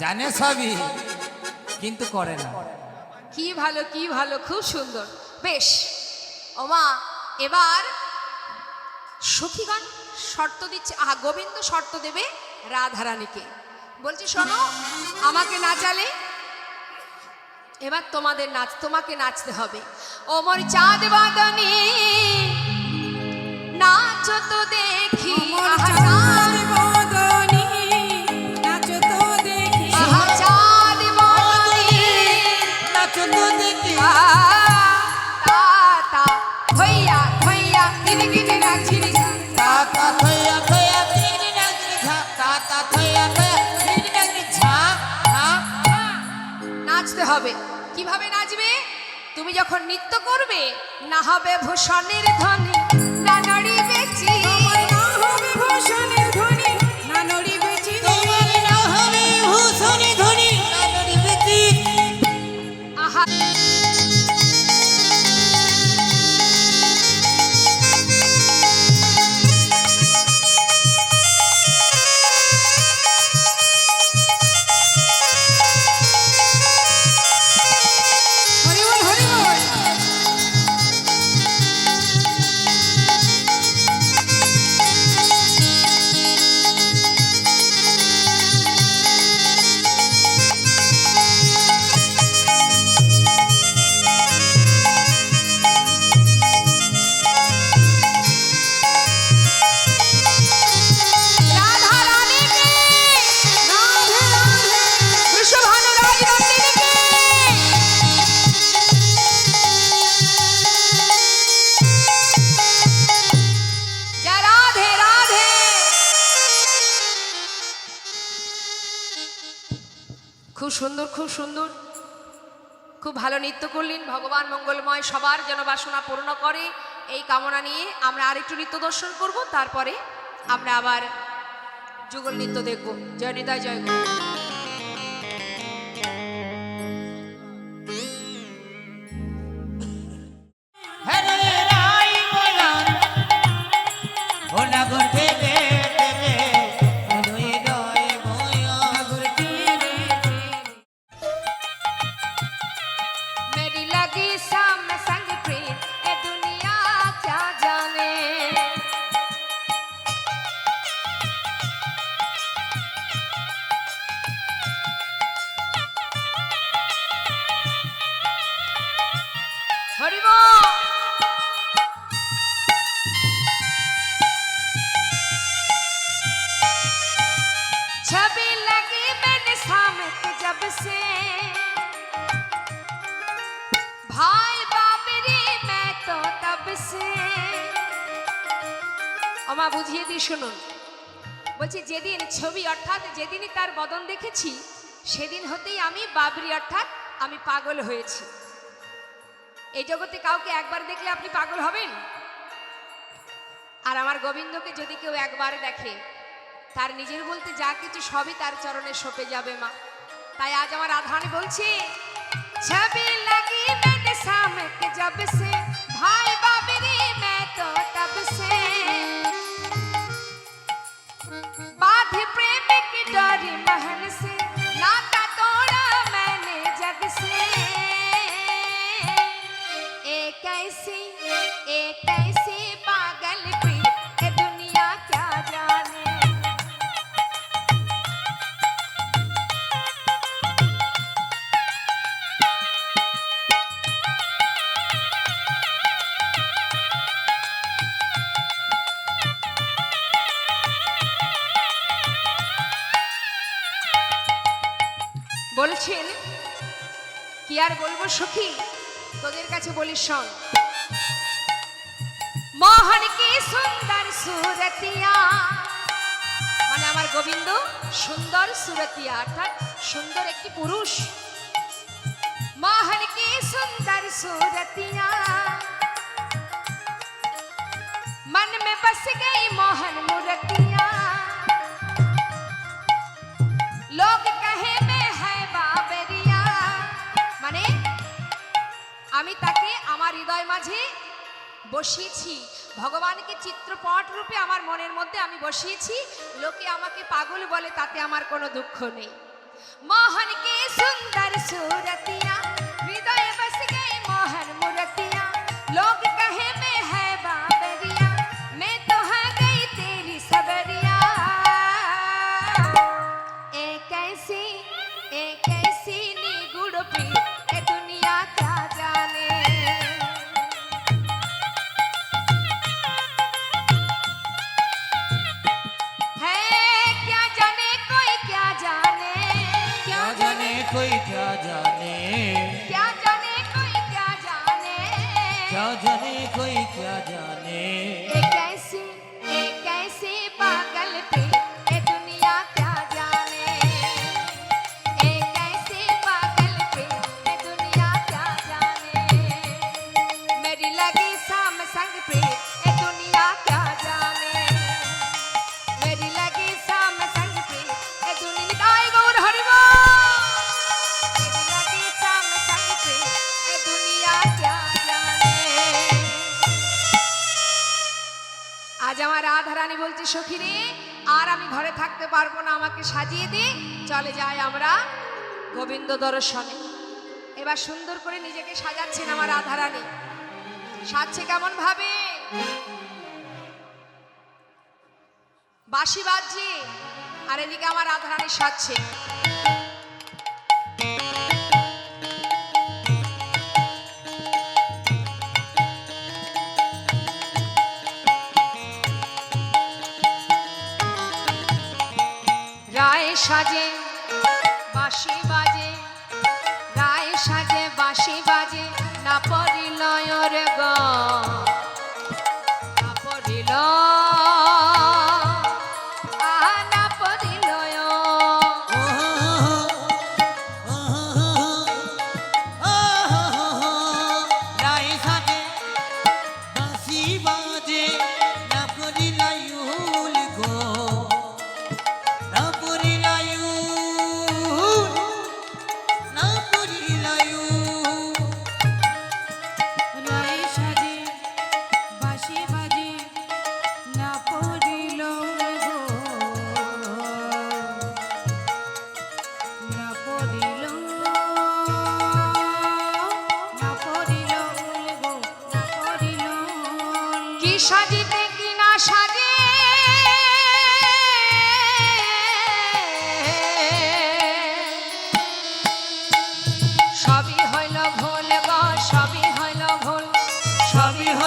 জানে সবই কিন্তু করে না। কি ভালো কি ভালো খুব সুন্দর। বেশ। ওমা এবার সখীগণ শর্ত দিচ্ছে আহা গোবিন্দ শর্ত দেবে রাধারানীকে। বলছি শোনো আমাকে নাচালে এবার তোমাদের নাচ তোমাকে নাচতে হবে। ও মোর চাঁদ বাদনি নাচ তো দেখি আহা চাঁদ আহা হবে কীভাবে নাচবে তুমি যখন নৃত্য করবে না হবে ভূষণের ধ্বনি না নাড়ি চির। খুব সুন্দর, খুব ভালো নৃত্য করলেন। ভগবান মঙ্গলময় সবার যেন বাসনা পূর্ণ করে। এই কামনা নিয়ে আমরা আরেকটু নৃত্য দর্শন করব, তারপরে আমরা আবার যুগল নৃত্য দেখব। জয় নিতাই, জয় গুরু। মা বুঝিয়ে দিই শুনুন। বলছি, যেদিন ছবি, অর্থাৎ যেদিনই তার বদন দেখেছি, সেদিন হতেই আমি বাবরি, অর্থাৎ আমি পাগল হয়েছি। এই জগতে কাউকে একবার দেখলে আপনি পাগল হবেন? আর আমার গোবিন্দকে যদি কেউ একবার দেখে, তার নিজের বলতে যা কিছু সবই তার চরণে সপে যাবে মা। তাই আজ আমার আধান বলছি, ছবি লাগি সামনে যাবে সে হয়েছে না সুরতিয়া মানে আমার গোবিন্দ সুন্দর সুরতিয়া অর্থাৎ সুন্দর একটি পুরুষ মোহন কি সুন্দর সুরতিয়া मन में बस गई मोहन मूर्तिया लोग कहे मैं है बाबरिया মানে আমি তাকে আমার হৃদয় মাঝে বসিয়েছি। ভগবানকে চিত্রপট রূপে আমার মনের মধ্যে আমি বসিয়েছি। লোকে আমাকে পাগল বলে তাতে আমার কোনো দুঃখ নেই। মোহনকে সুন্দর সুরতিয়া আমি ঘরে থাকতে পারব না, আমাকে সাজিয়ে দিই চলে যাই আমরা গোবিন্দ দর্শনে। এবার সুন্দর করে নিজেকে সাজাচ্ছেন আমার আধারানি সাজছে কেমন ভাবে? বাসি বাজছে, আর এদিকে আমার আধারানি সাজছে।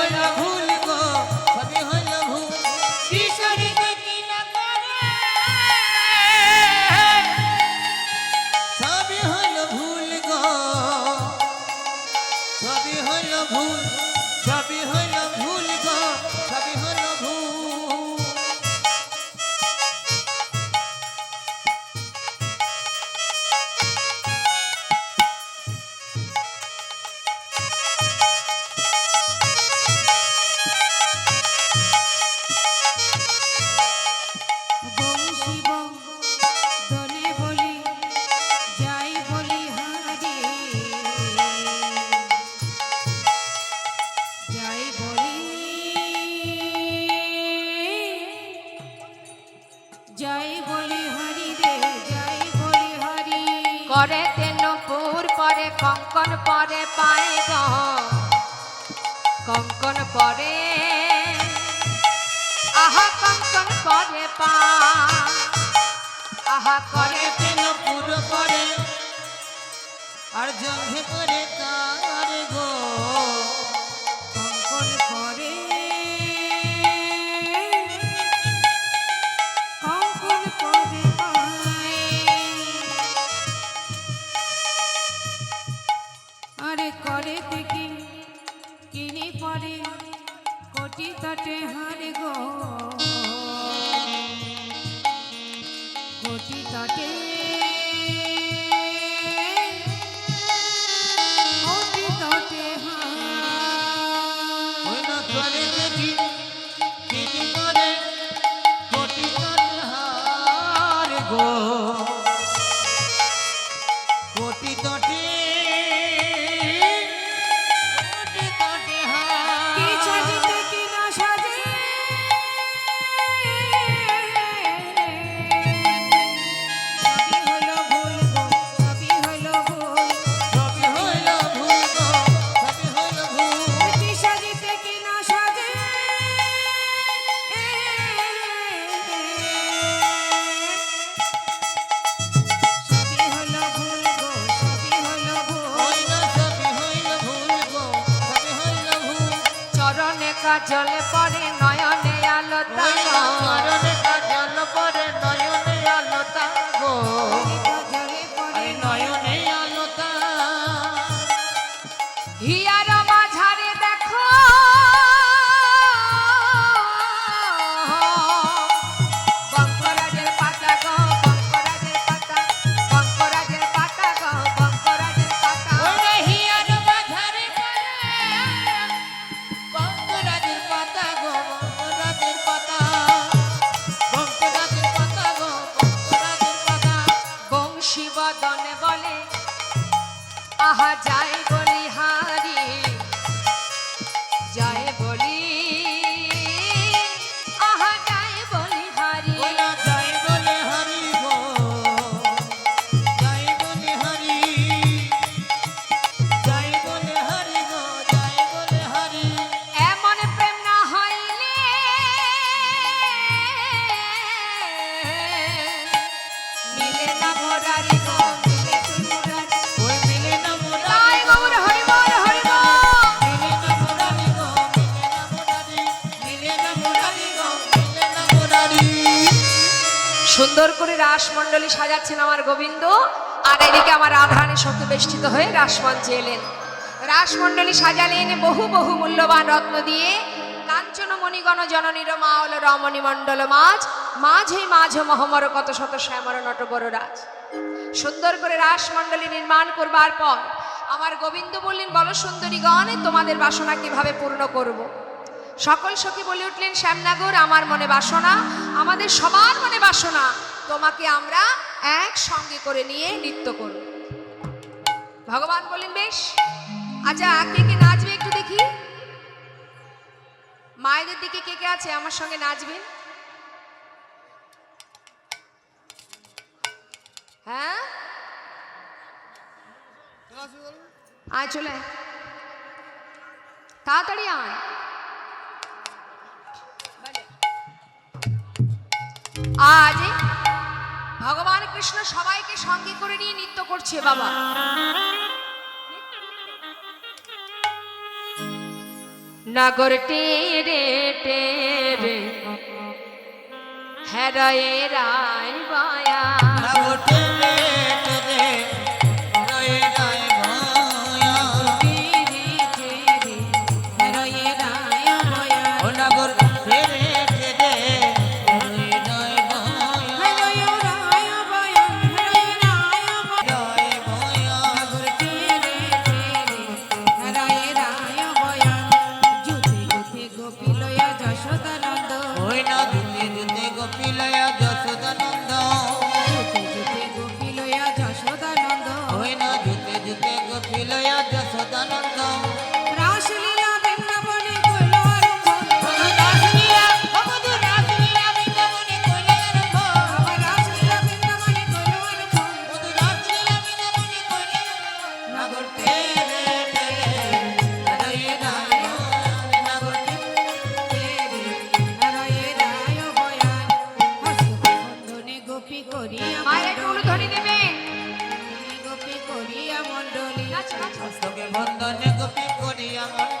দয়া জঙ্গে করে রাসমণ্ডলী সাজাচ্ছেন আমার গোবিন্দ। আর এদিকে আমার আধানে শক্তি বেষ্টিত হয়ে রাসমঞ্চে এলেন। রাসমণ্ডলী সাজালেন বহু বহু মূল্যবান রত্ন দিয়ে। কাঞ্চন মণিগণ জননীর মা হল রমণী মণ্ডল মাঝ। মাঝে মাঝ মহমর কত শত শ্যামর নটবর রাজ। সুন্দর করে রাসমণ্ডলী নির্মাণ করবার পর আমার গোবিন্দ বললেন, বলো সুন্দরীগণ, তোমাদের বাসনা কীভাবে পূর্ণ করব। সকল সখী বলে উঠলেন, শ্যামনাগর, আমার মনে বাসনা, আমাদের সবার মনে বাসনা। তোমাকে আমরা একসঙ্গে করে নিয়ে নৃত্য করব। ভগবান বলেন বেশ। আচ্ছা কে কে নাচবে একটু দেখি? মায়েদের দিকে কে কে আছে? আমার সঙ্গে নাচবে। হ্যাঁ? আয়, চলে তাড়াতাড়ি আয়। আজ ভগবান কৃষ্ণ সবাইকে সঙ্গে করে নিয়ে নৃত্য করছে, বাবা। নগর টেরে টেরে হেরায় রায় বায়া। গোপীলয়া যশোদানন্দ। ওই না দুতে দুতে গোপীলয়া যশোদানন্দ। পাপি করি আমার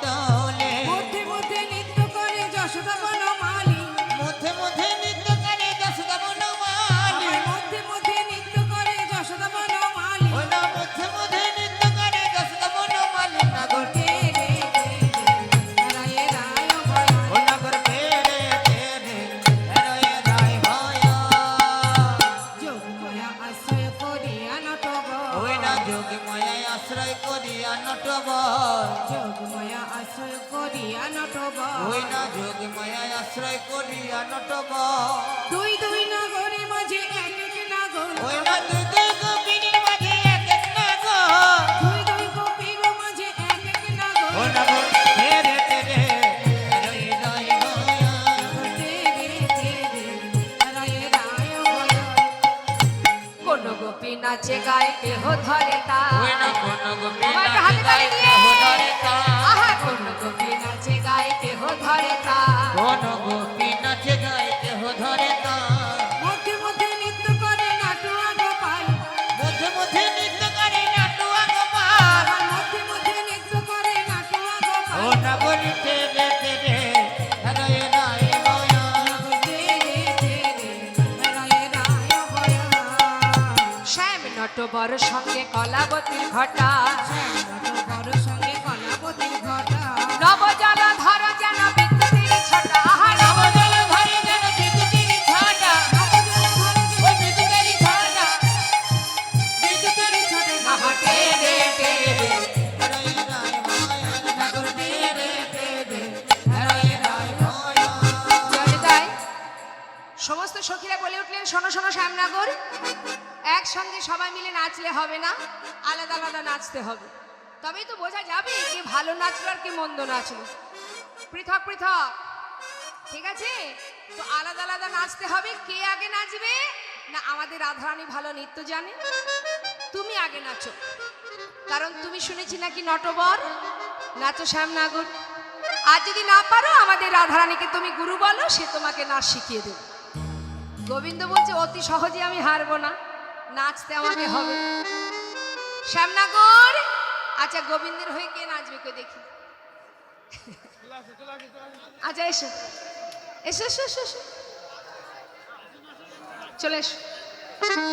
বড় সঙ্গে কলাবতীর ঘটা। একসঙ্গে সবাই মিলে নাচলে হবে না? আলাদা আলাদা নাচতে হবে। তবেই তো বোঝা যাবে কে ভালো নাচলো আর কে মন্দ নাচলো। পৃথক পৃথক। ঠিক আছে? তো আলাদা আলাদা নাচতে হবে। কে আগে নাচবে? না আমাদের রাধারানী ভালো নৃত্য জানে। তুমি আগে নাচো। কারণ তুমি শুনেছি নাকি নটবর? নাচো শ্যামনগর। আর যদি না পারো, আমাদের রাধারানীকে তুমি গুরু বলো, সে তোমাকে নাচ শিখিয়ে দেবে। গোবিন্দ বলছে, অতি সহজে আমি হারবো না। নাচতে আমাকে হবে। শ্যামনগর? আচ্ছা গোবিন্দের হয়ে কে নাচবে কে দেখি। আচ্ছা এসো। এসো এসো এসো এসো। চলে এসো। হরি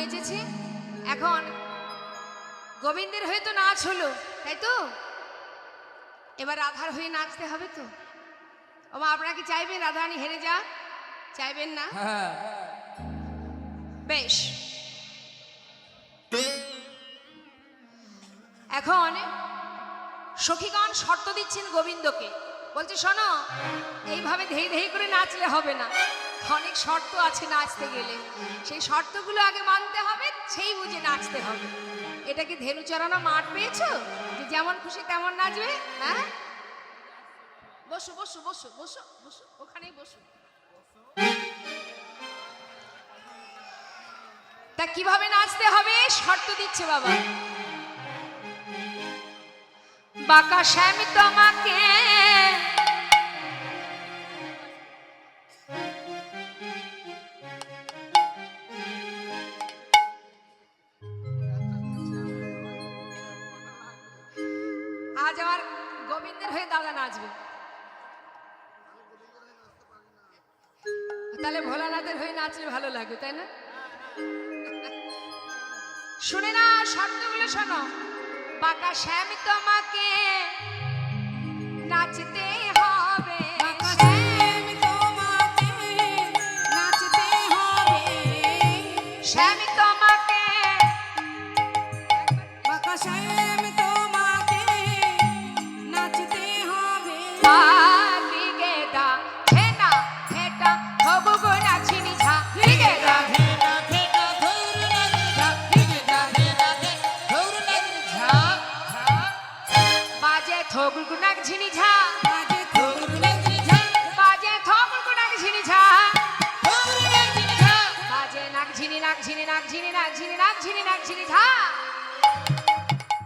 নেচেছে। এখন গোবিন্দের হয়ে তো নাচ হলো তাই তো? এবার রাধার হয়ে নাচতে হবে তো। ও আপনারা কি চাইবেন? রাধারানী হেরে যাক। চাইবেন না? হ্যাঁ বেশ। এখন সখীগণ শর্ত দিচ্ছেন গোবিন্দকে। বলছে শোনো এইভাবে ধেই ধেই করে নাচলে হবে না। অনেক শর্ত আছে নাচতে গেলে। সেই শর্তগুলো আগে মানতে হবে, সেই বুঝে নাচতে হবে। এটা কি ধেনু চড়ানো মাঠ পেয়েছ? যে যেমন খুশি তেমন নাচবে হ্যাঁ? বসো বসো বসো বসো বসো, ওখানেই বসো। তা কীভাবে নাচতে হবে? শর্ত দিচ্ছে বাবা। বাঁকা শ্যাম তোমাকে তাই না? শুনে না শব্দগুলো শোনো। বাঁকা শ্যাম তোমাকে নাচতে হবে। শ্যাম